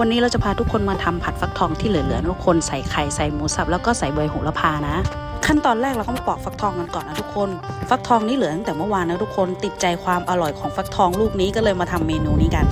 วันนี้เราจะพาทุกคนมาทำผัดฟักทองที่เหลือๆทุกคนใส่ไข่ใส่หมูสับแล้วก็ใส่ใบโหระพานะ ขั้นตอนแรกเราก็มาปอกฟักทองกันก่อนนะทุกคน ฟักทองนี่เหลือตั้งแต่เมื่อวานนะทุกคนติดใจความอร่อยของฟักทองลูกนี้ก็เลยมาทำเมนูนี้กัน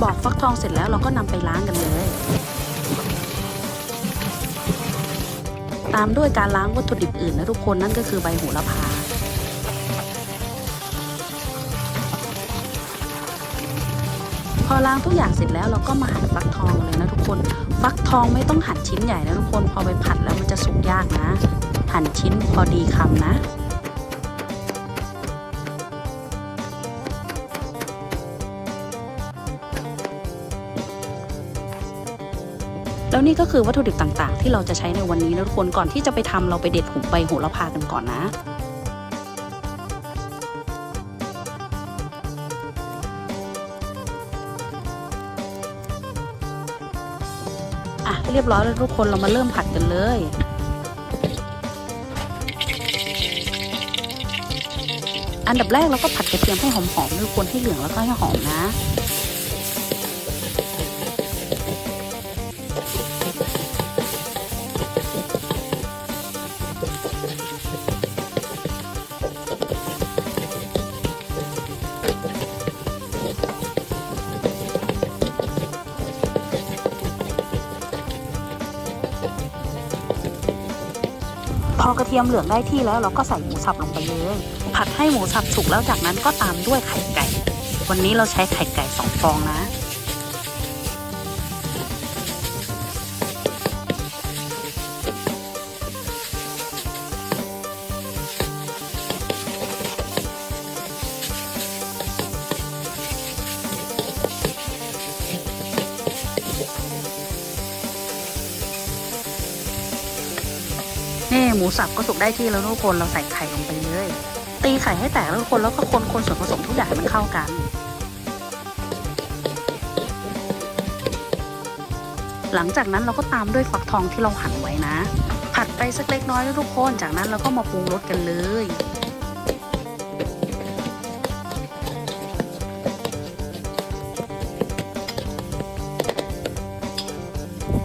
ปอกฟักทองเสร็จแล้วเราก็นำไปล้างกันเลย ตามด้วยการล้างวัตถุดิบอื่นนะทุกคนนั่นก็คือใบโหระพาพอล้างทุกอย่างเสร็จแล้วเราก็มาหั่นฟักทองเลยนะทุกคน ฟักทองไม่ต้องหั่นชิ้นใหญ่นะทุกคน พอไปผัดแล้วมันจะสุกยากนะ หั่นชิ้นพอดีคำนะ แล้วนี่ก็คือวัตถุดิบต่างๆ ที่เราจะใช้ในวันนี้นะทุกคนก่อนที่จะไปทำเราไปเด็ดหุบใบโหระพากันก่อนนะอะเรียบร้อยแล้วทุกคนเรามาเริ่มผัดกันเลยอันดับแรกเราก็ผัดกระเทียมให้หอมๆทุกคนให้เหลืองแล้วก็ให้หอมนะ พอกระเทียมเหลืองได้ที่แล้วเราก็ใส่หมูสับลงไปเลย ผัดให้หมูสับสุกแล้วจากนั้นก็ตามด้วยไข่ไก่ วันนี้เราใช้ไข่ไก่สองฟองนะ นี่หมูสับก็สุกได้ที่แล้วทุกคนเราใส่ไข่ลงไปเลย ตีไข่ให้แตกแล้วทุกคนแล้วก็คนคนส่วนผสมทุกอย่างมันเข้ากัน หลังจากนั้นเราก็ตามด้วยฟักทองที่เราหั่นไว้นะ ผัดไปสักเล็กน้อยนะทุกคนจากนั้นเราก็มาปรุงรสกันเลย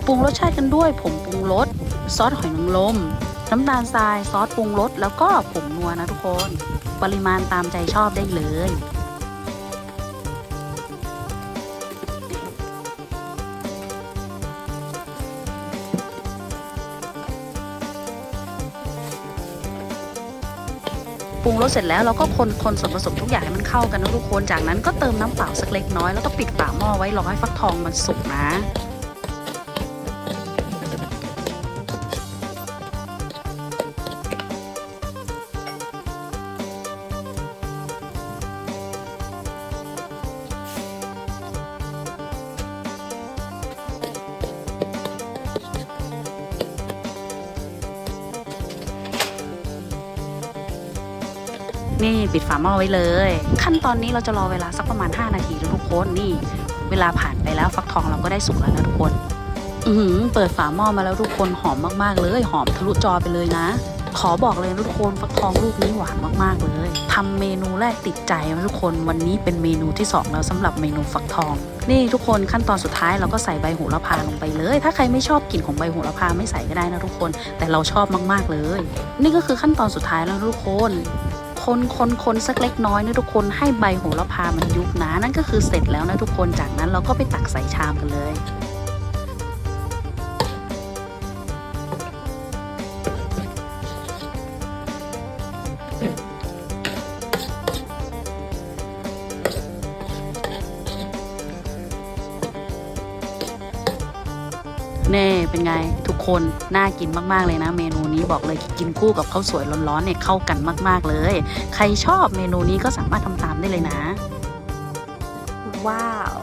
ปรุงรสชาติกันด้วยผงปรุงรสซอสหอยนางรม น้ำตาลทรายซอสปรุงรสแล้วก็ผงนัวนะทุกคน ปริมาณตามใจชอบได้เลย ปรุงรสเสร็จแล้วเราก็คนคนส่วนผสมทุกอย่างให้มันเข้ากันนะทุกคน จากนั้นก็เติมน้ำเปล่าสักเล็กน้อยแล้วก็ปิดฝาหม้อไว้รอให้ฟักทองมันสุกนะ นี่ปิดฝาหม้อไว้เลย ขั้นตอนนี้เราจะรอเวลาสักประมาณ 5 นาทีนะทุกคนนี่ เวลาผ่านไปแล้วฟักทองเราก็ได้สุกแล้วนะทุกคน อือเปิดฝาหม้อมาแล้วทุกคนหอมมากๆ เลยหอมทะลุจอไปเลยนะ ขอบอกเลยทุกคนฟักทองลูกนี้หวานมากๆเลยทำเมนูแรกติดใจนะทุกคนวันนี้เป็นเมนูที่สองแล้วสำหรับเมนูฟักทอง นี่ทุกคนขั้นตอนสุดท้ายเราก็ใส่ใบโหระพาลงไปเลย ถ้าใครไม่ชอบกลิ่นของใบโหระพาไม่ใส่ก็ได้นะทุกคน แต่เราชอบมากๆเลย นี่ก็คือขั้นตอนสุดท้ายแล้วทุกคน คนคนคนสักเล็กน้อยนะทุกคนให้ใบโหระพามันยุบนะนั่นก็คือเสร็จแล้วนะทุกคนจากนั้นเราก็ไปตักใส่ชามกันเลย เน่เป็นไงทุกคนน่ากินมากๆเลยนะ เมนูนี้บอกเลยกินคู่กับข้าวสวยร้อนๆเนี่ยเข้ากันมากๆเลย ใครชอบเมนูนี้ก็สามารถทำตามได้เลยนะ ว้าว